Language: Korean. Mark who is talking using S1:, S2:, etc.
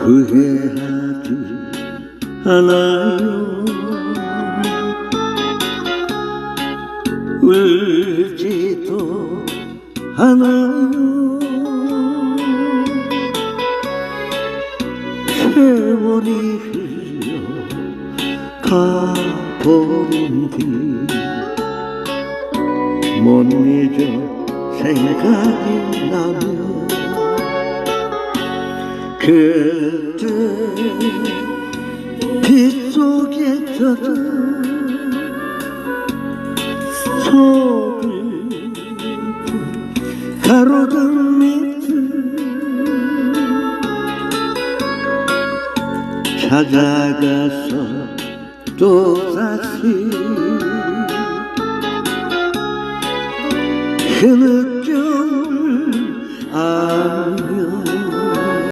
S1: 후회하지 않아요. 울지도 않아요. 세월이 흘러 가버린 뒤못 잊어 생각이 나면 그때 빗속에 젖어 속을 가로등 밑을 찾아가서 또 다시 그 느낌을 안